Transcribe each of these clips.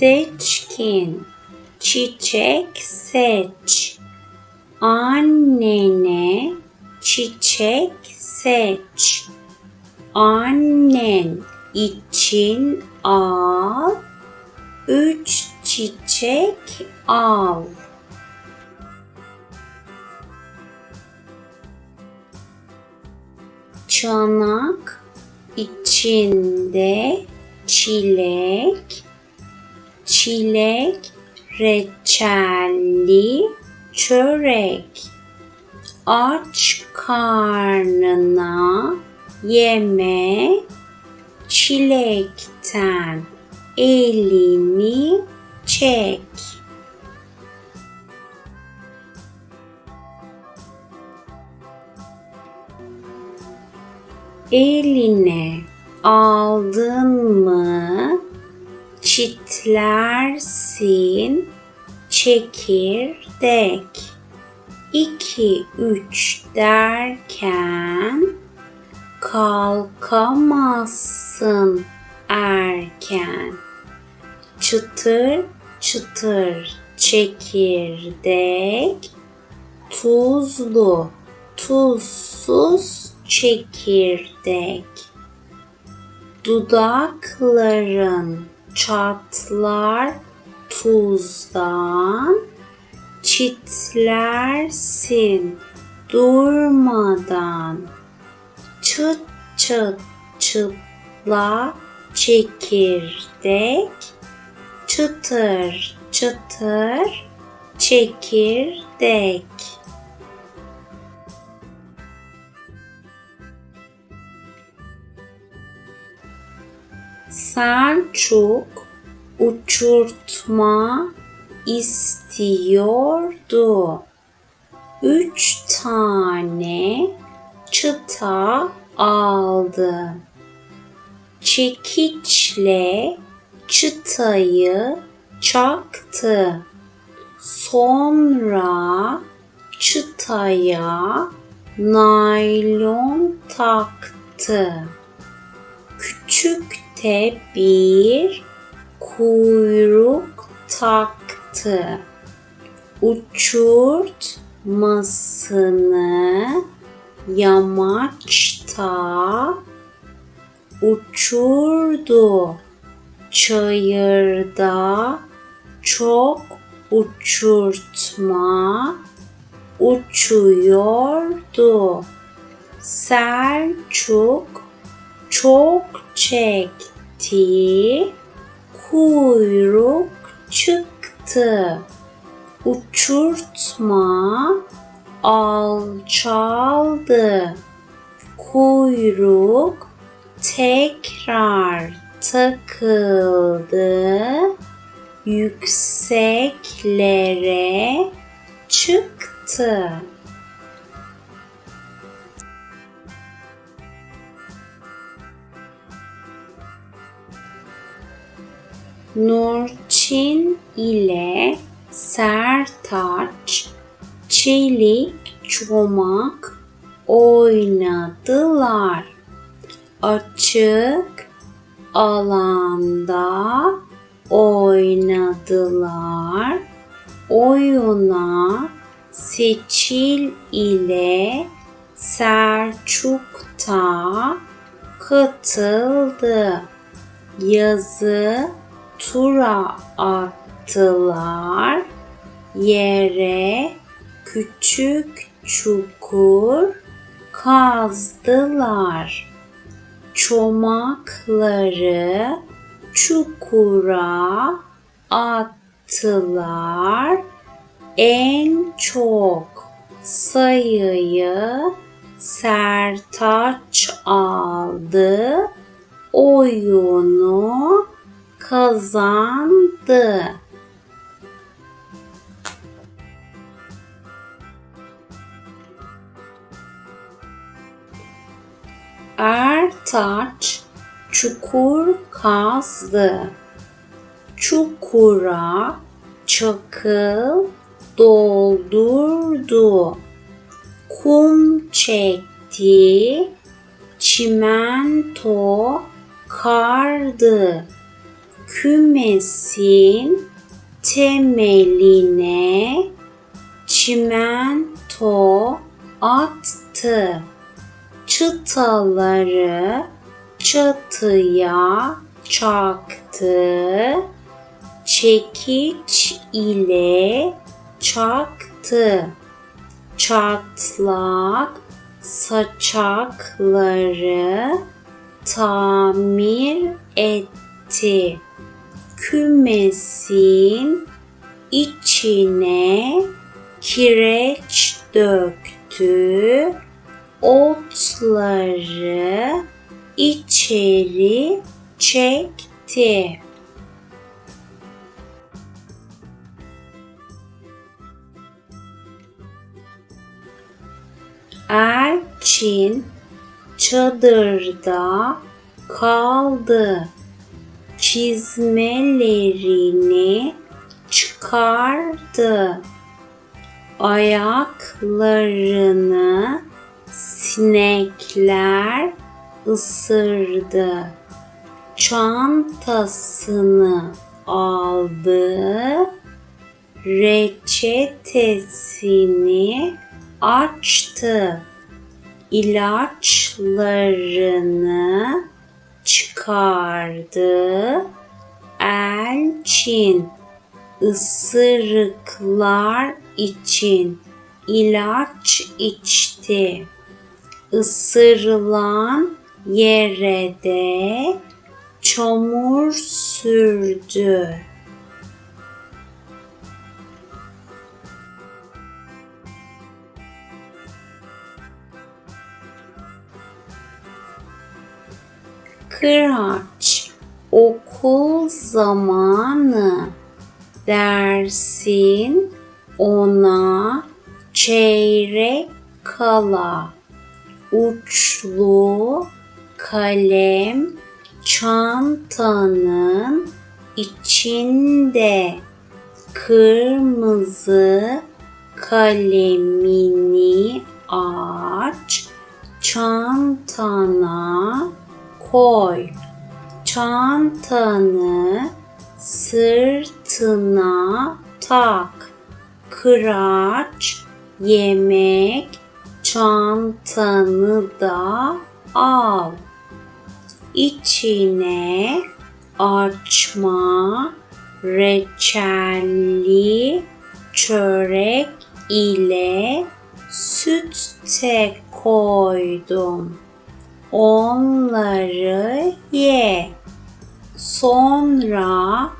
seçkin, çiçek seç. Annene çiçek seç. Annen için al, üç çiçek al. Çanak içinde çilek, çilek reçelli çörek. Aç karnına yeme çilekten elini çek. Eline aldın mı çitlersin çekirdek. İki üç derken kalkamazsın erken. Çıtır çıtır çekirdek, tuzlu tuzsuz çekirdek. Dudakların çatlar tuzdan, çitlersin durmadan. Çıt çıt çıtla çekirdek, çıtır çıtır çekirdek. Selçuk uçurtma istiyordu. Üç tane çıta aldı. Çekiçle çıtayı çaktı. Sonra çıtaya naylon taktı. Küçükte bir kuyruk taktı. Uçurtmasını yamaçta uçurdu. Çayırda çok uçurtma uçuyordu. Selçuk çok çekti, kuyruk çıktı. Uçurtma alçaldı. Kuyruk tekrar takıldı. Yükseklere çıktı. Nurçin ile Sertaç çelik çomak oynadılar. Açık alanda oynadılar. Oyuna Seçil ile Selçuk da katıldı. Yazı tura attılar. Yere küçük çukur kazdılar. Çomakları çukura attılar. En çok sayıyı Sertaç aldı. Oyunu kazandı. Ertaç çukur kazdı. Çukura çakıl doldurdu. Kum çekti, çimento kardı. Kümesin temeline çimento attı. Çıtaları çatıya çaktı. Çekiç ile çaktı. Çatlak saçakları tamir etti. Kümesin içine kireç döktü. Otları içeri çekti. Erçin çadırda kaldı. Çizmelerini çıkardı. Ayaklarını sinekler ısırdı. Çantasını aldı. Reçetesini açtı. İlaçlarını çıkardı. Elçin ısırıklar için ilaç içti. Isırılan yere de çamur sürdü. Kıraç. Okul zamanı. Dersin ona çeyrek kala. Uçlu kalem çantanın içinde. Kırmızı kalemini aç çantana koy. Çantanı sırtına tak. Kıraç yemek çantanı da al. İçine açma reçelli çörek ile süt de koydum. Onları ye. Sonra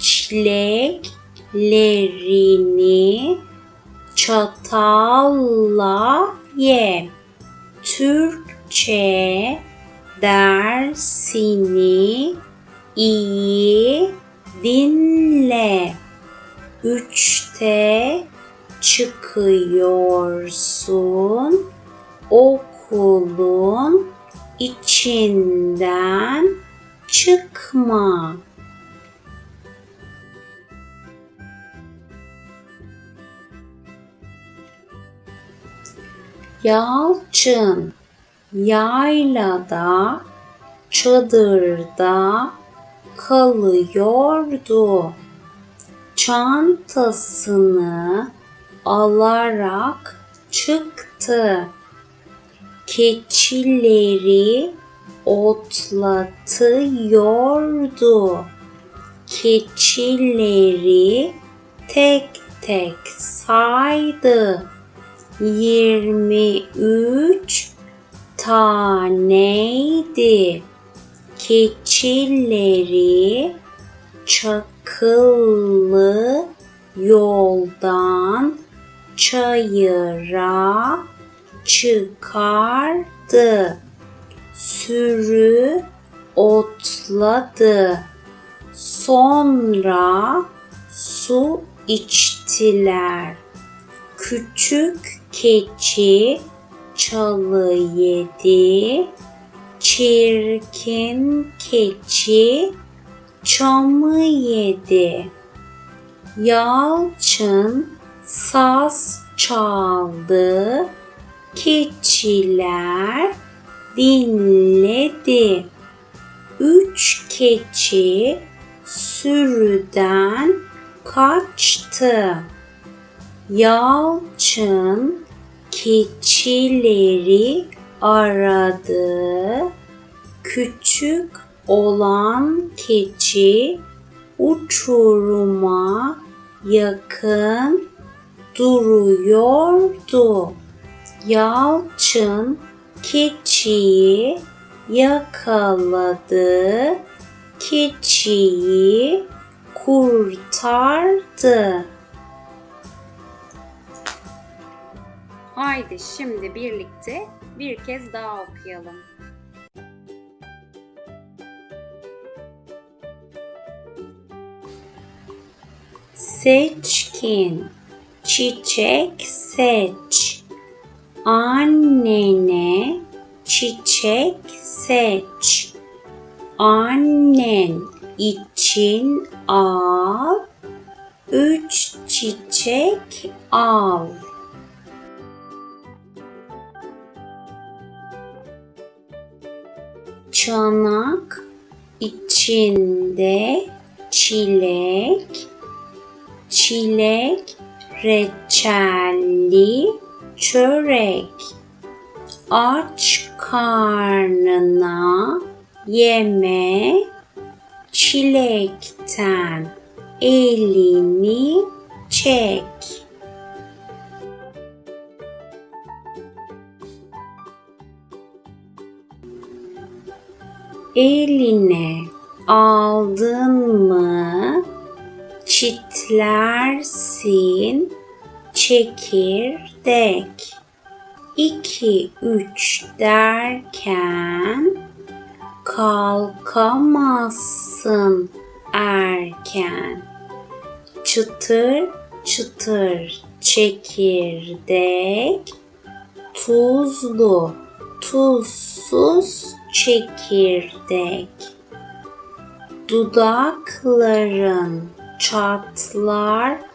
çileklerini çatalla ye. Türkçe dersini iyi dinle. Üçte çıkıyorsun okulun içinden çıkma. Yalçın yaylada çadırda kalıyordu. Çantasını alarak çıktı. Keçileri otlatıyordu. Keçileri tek tek saydı. Yirmi üç taneydi. Keçileri çakıllı yoldan çayıra çıkardı. Sürü otladı. Sonra su içtiler. Küçük keçi çalı yedi. Çirkin keçi çamı yedi. Yalçın saz çaldı. Keçiler dinledi. Üç keçi sürüden kaçtı. Yalçın keçileri aradı. Küçük olan keçi uçuruma yakın duruyordu. Yalçın keçiyi yakaladı. Keçiyi kurtardı. Haydi şimdi birlikte bir kez daha okuyalım. Seçkin çiçek seç. Annene çiçek seç. Annen için al. Üç çiçek al. Çanak içinde çilek, çilek reçelli çörek. Aç karnına yeme çilekten elini çek. Eline aldın mı çitlersin çekirdek. İki üç derken kalkamazsın erken. Çıtır çıtır çekirdek tuzlu tuzsuz çekirdek. Dudakların çatlar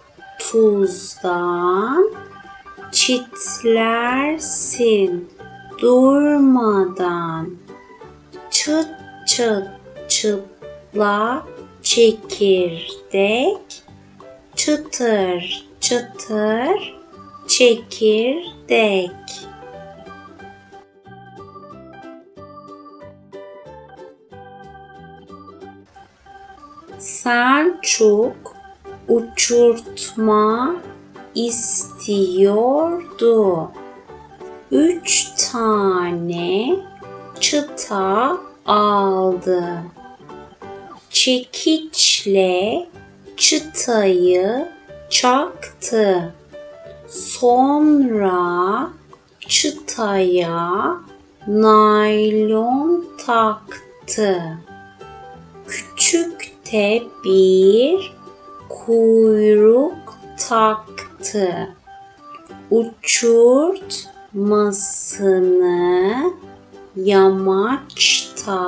tuzdan çitlersin durmadan. Çıt çıt çıtla çekirdek çıtır çıtır çekirdek. Selçuk uçurtma istiyordu. Üç tane çıta aldı. Çekiçle çıtayı çaktı. Sonra çıtaya naylon taktı. Küçük de bir kuyruk taktı. Uçurtmasını yamaçta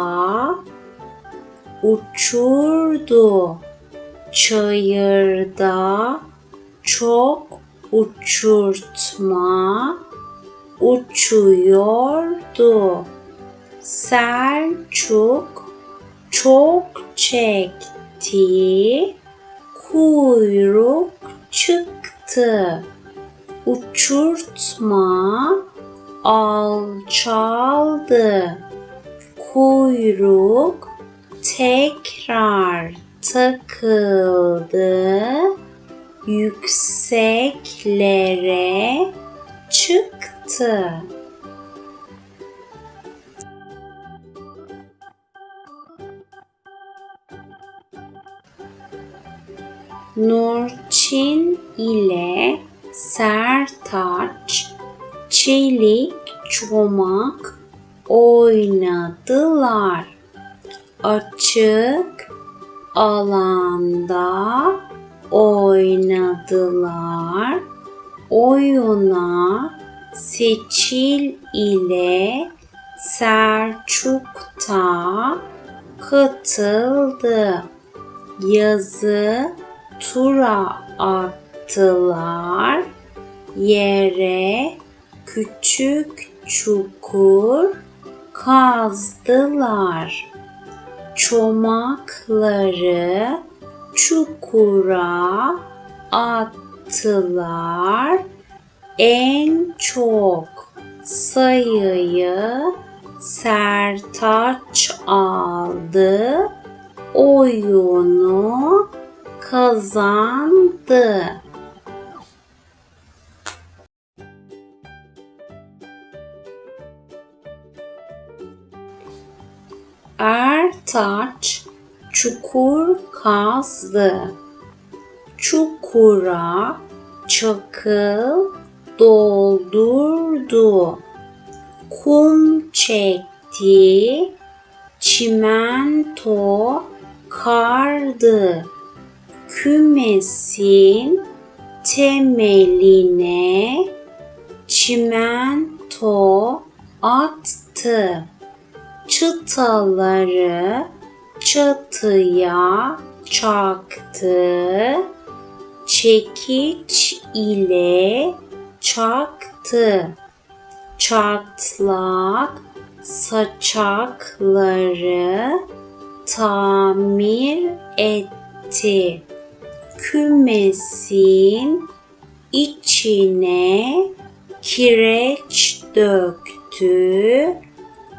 uçurdu. Çayırda çok uçurtma uçuyordu. Selçuk çok çekti, kuyruk çıktı. Uçurtma alçaldı. Kuyruk tekrar takıldı. Yükseklere çıktı. Nurçin ile Sertaç çelik çomak oynadılar. Açık alanda oynadılar. Oyuna Seçil ile Selçuk da katıldı. Yazı tura attılar. Yere küçük çukur kazdılar. Çomakları çukura attılar. En çok sayıyı Sertaç aldı. Oyunu kazandı. Ertaç çukur kazdı. Çukura çakıl doldurdu. Kum çekti, çimento kardı. Kümesin temeline çimento attı. Çıtaları çatıya çaktı. Çekiç ile çaktı. Çatlak saçakları tamir etti. Kümesin içine kireç döktü.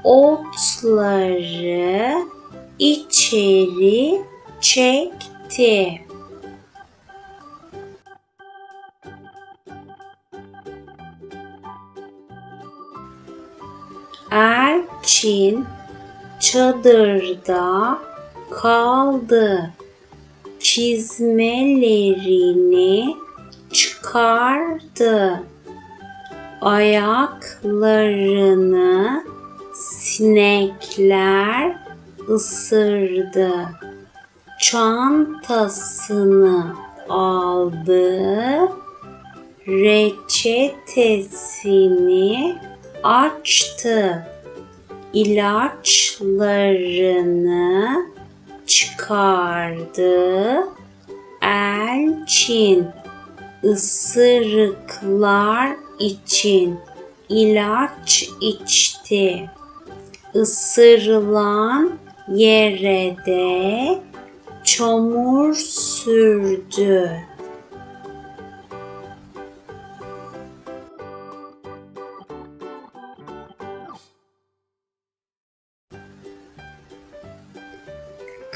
Otları içeri çekti. Erçin çadırda kaldı. Çizmelerini çıkardı. Ayaklarını sinekler ısırdı. Çantasını aldı. Reçetesini açtı. İlaçlarını çıkardı. Elçin ısırıklar için ilaç içti. Isırılan yere de çamur sürdü.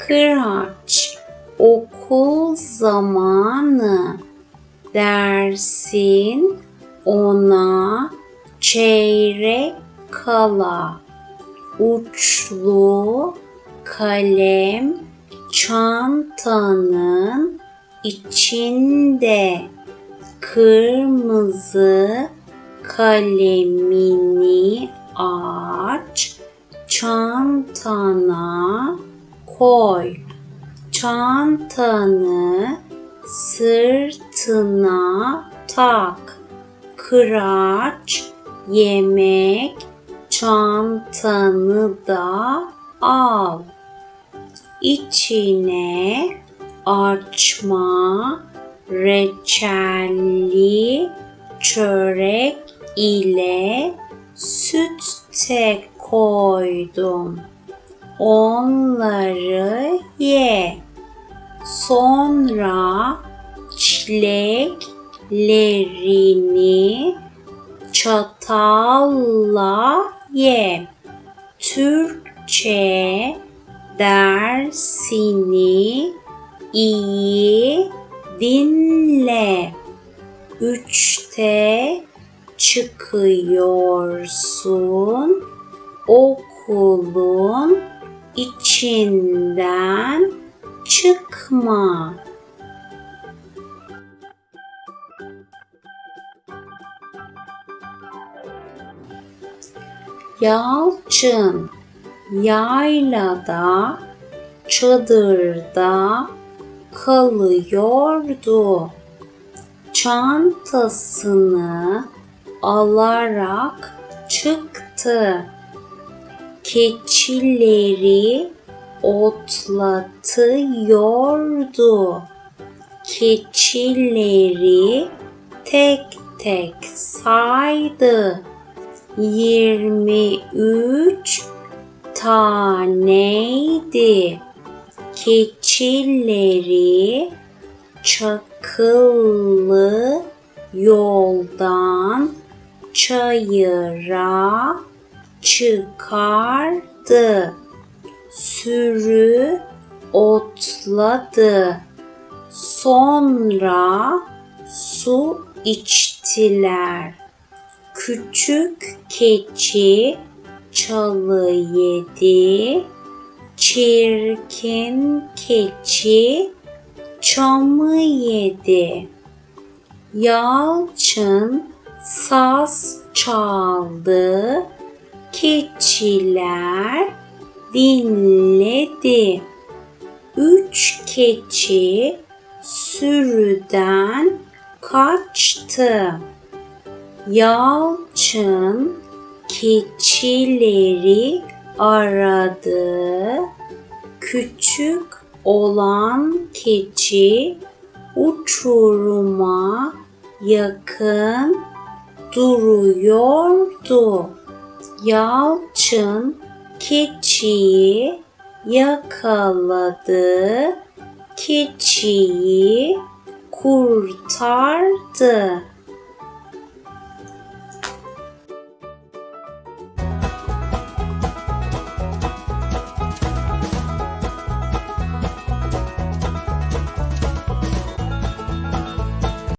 Kıraç okul zamanı dersin ona çeyrek kala. Uçlu kalem çantanın içinde. Kırmızı kalemini aç çantana koy. Çantanı sırtına tak. Kıraç yemek çantanı da al. İçine açma reçelli çörek ile süt de koydum. Onları ye. Sonra çileklerini çatalla ye. Türkçe dersini iyi dinle. Üçte çıkıyorsun okulun içinden çıkma. Yalçın yaylada çadırda kalıyordu. Çantasını alarak çıktı. Keçileri otlatıyordu. Keçileri tek tek saydı. Yirmi üç taneydi. Keçi keçileri çakıllı yoldan çayıra çıkardı. Sürü otladı. Sonra su içtiler. Küçük keçi çalı yedi. Çirkin keçi çamı yedi. Yalçın saz çaldı. Keçiler dinledi. Üç keçi sürüden kaçtı. Yalçın keçileri aradı. Küçük olan keçi uçuruma yakın duruyordu. Yalçın keçiyi yakaladı. Keçiyi kurtardı.